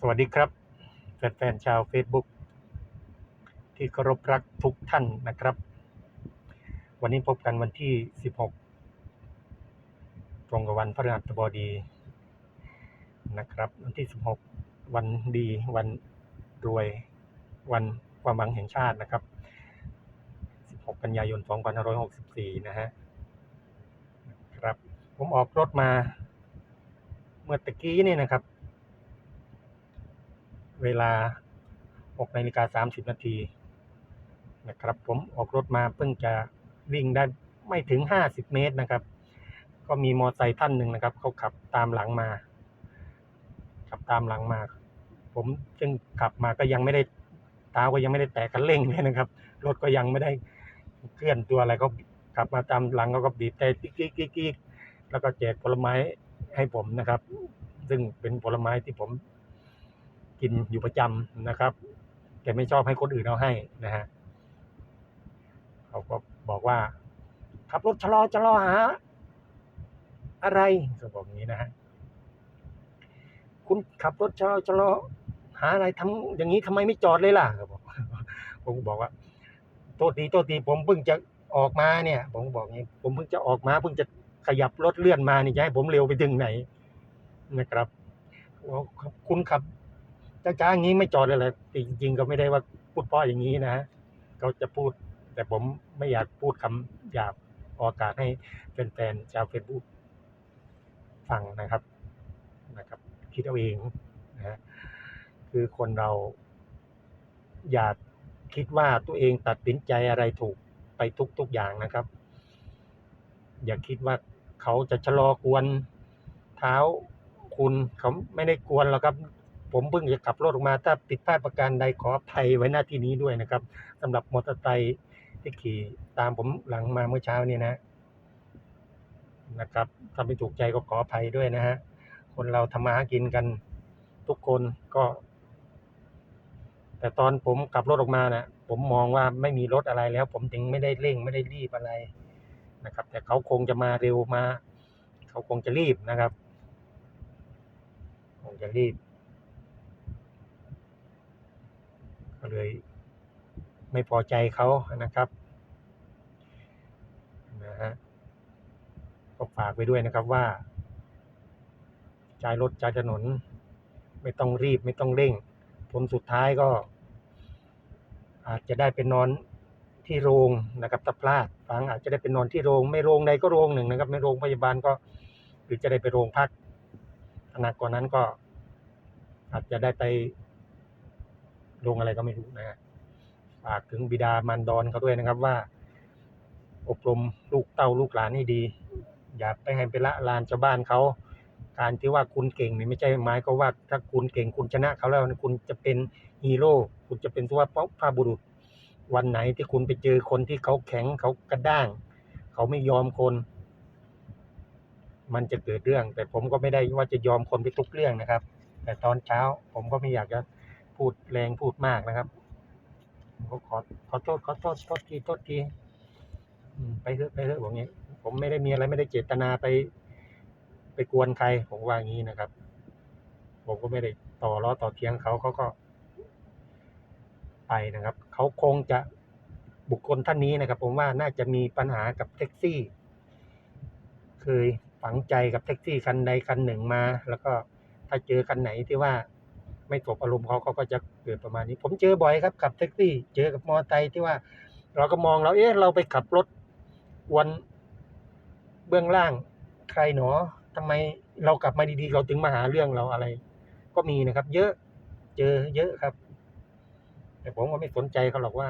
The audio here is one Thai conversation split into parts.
สวัสดีครับ แฟนๆชาว Facebook ที่เคารพรักทุกท่านนะครับ วันนี้พบกันวันที่ 16 ตรงกับวันพฤหัสบดีนะครับ วันที่ 16 วันดีวันรวยวันความหวังแห่งชาตินะครับ 16 กันยายน 2564 นะฮะครับ ผมออกรถมาเมื่อตะกี้นี่นะครับ เวลา6นาฬิกา30 นาทีนะครับผมออกรถมาเพิ่งจะวิ่งได้ไม่ถึง 50 เมตรนะครับ ก็มีมอเตอร์ไซค์ท่านหนึ่งนะครับเขาขับตามหลังมา ขับตามหลังมา ผมซึ่งขับมาก็ยังไม่ได้เท้าก็ยังไม่ได้แตะคันเร่งเลยนะครับ รถก็ยังไม่ได้เคลื่อนตัวอะไรก็ขับมาตามหลังเขาก็บีบแต่กิ๊กกิ๊กกิ๊กกิ๊กแล้วก็แจกผลไม้ให้ผมนะครับ ซึ่งเป็นผลไม้ที่ผม กินอยู่ประจำนะครับแต่ไม่ชอบให้คนอื่นเอาให้นะฮะเขาก็บอกว่า ขับรถชะลอชะลอหาอะไรเขาบอกอย่างนี้นะฮะคุณขับรถชะลอชะลอหาอะไรทำอย่างนี้ทำไมไม่จอดเลยล่ะเขาบอกผมบอกว่าโทษทีโทษทีผมเพิ่งจะออกมาเนี่ย ผมก็บอกงี้ผมเพิ่งจะออกมาเพิ่งจะขยับรถเลื่อนมานี่จะให้ผมเร็วไปถึงไหนนะครับคุณขับ จ้าๆอย่างนี้ไม่จอดเลยแหละจริงๆก็ไม่ได้ว่าพูดเพราะอย่างนี้นะฮะเขาจะพูด แต่ผมไม่อยากพูดคำหยาบออกอากาศให้แฟนๆชาวเฟซบุ๊กฟังนะครับนะครับ คิดเอาเองนะฮะคือคนเรา อย่าคิดว่าตัวเองตัดสินใจอะไรถูกไปทุกๆอย่างนะครับ อย่าคิดว่าเขาจะชะลอกวนเท้าคุณเขาไม่ได้กวนหรอกครับ ผมเพิ่งจะขับรถออกมาถ้าผิดพลาดประการใดขออภัยไว้หน้าที่นี้ด้วยนะครับสำหรับมอเตอร์ไซค์ที่ขี่ตามผมหลังมาเมื่อเช้านี้นะ นะครับถ้าไม่ถูกใจก็ขออภัยด้วยนะฮะคนเราทำมาหากินกันทุกคนก็ แต่ตอนผมขับรถออกมานะ่ะ ผมมองว่าไม่มีรถอะไรแล้ว ผมถึงไม่ได้เร่งไม่ได้รีบอะไรนะครับ แต่เขาคงจะมาเร็วมา เขาคงจะรีบนะครับ คงจะรีบ ก็เลยไม่พอใจเขานะครับนะฮะก็ฝากไปด้วยนะครับว่าจ่ายรถจ่ายถนน ไม่ต้องรีบไม่ต้องเร่ง ผลสุดท้ายก็ อาจจะได้เป็นนอนที่โรงนะครับถ้าพลาดฟังอาจจะได้เป็นนอนที่โรง ไม่โรงใดก็โรงหนึ่งนะครับ ไม่โรงพยาบาลก็ หรือจะได้ไปโรงพักขนาดกว่านั้นก็ อาจจะได้ไป โรงอะไรก็ไม่รู้นะฮะฝากถึงบิดามารดอนเขาด้วยนะครับว่า อบรมลูกเต้าลูกหลานให้ดี อย่าไปให้ไปละลานชาวบ้านเขาการที่ว่าคุณเก่งนี่ไม่ใช่หมายก็ว่าถ้าคุณเก่งคุณชนะเขาแล้วคุณจะเป็นฮีโร่คุณจะเป็นสุภาพบุรุษ วันไหนที่คุณไปเจอคนที่เขาแข็งเขากระด้าง เขาไม่ยอมคน มันจะเกิดเรื่อง แต่ผมก็ไม่ได้ว่าจะยอมคนไปทุกเรื่องนะครับ แต่ตอนเช้าผมก็ไม่อยากจะ พูดแรงพูดมากนะครับผมขอขอโทษขอโทษโทษทีโทษทีไปเถอะไปเถอะบอกงี้ ผมไม่ได้มีอะไรไม่ได้เจตนาไป ไปกวนใคร ผมว่าอย่างนี้นะครับ ผมก็ไม่ได้ต่อล้อต่อเทียงเขาเขาก็ ไปนะครับเขาคงจะบุคคลท่านนี้นะครับ ผมว่าน่าจะมีปัญหากับแท็กซี่ เคยฝังใจกับแท็กซี่คันใดคันหนึ่งมา แล้วก็ถ้าเจอคันไหนที่ว่า ไม่ตกอารมณ์เขาเขาก็จะเกิดประมาณนี้ ผมเจอบ่อยครับขับแท็กซี่เจอกับมอเตอร์ไซค์ที่ว่า เราก็มองเราเอ๊ะเราไปขับรถวนเบื้องล่างใครหนอทำไมเรากลับมาดีๆ เราถึงมาหาเรื่องเราอะไร ก็มีนะครับ เยอะเจอเยอะครับ แต่ผมก็ไม่สนใจเขาหรอกว่า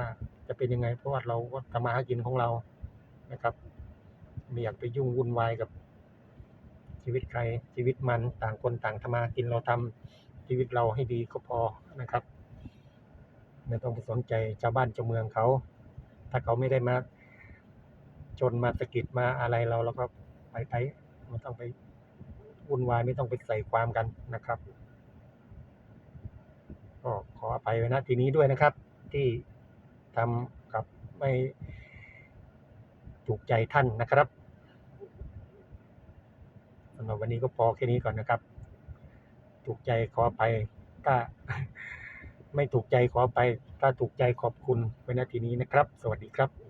จะเป็นยังไง เพราะว่าเราก็ทำมาหากินของเรานะครับไม่อยากไปยุ่งวุ่นวายกับชีวิตใครชีวิตมันต่างคนต่างทำมาหากินเราทำ ชีวิตเราให้ดีก็พอนะครับไม่ต้องไปสนใจชาวบ้านชาวเมืองเขา ถ้าเขาไม่ได้มาจนมาสะกิดมาอะไรเราเราก็ไปไปไม่ต้องไปวุ่นวายไม่ต้องไปใส่ความกันนะครับก็ขออภัยไว้ณทีนี้ด้วยนะครับ ที่ทำกับไม่ถูกใจท่านนะครับสำหรับวันนี้ก็พอแค่นี้ก่อนนะครับ ถูกใจขออภัยถ้าไม่ถูกใจขอไปถ้าถูกใจขอบคุณไว้ณทีนี้นะครับ สวัสดีครับ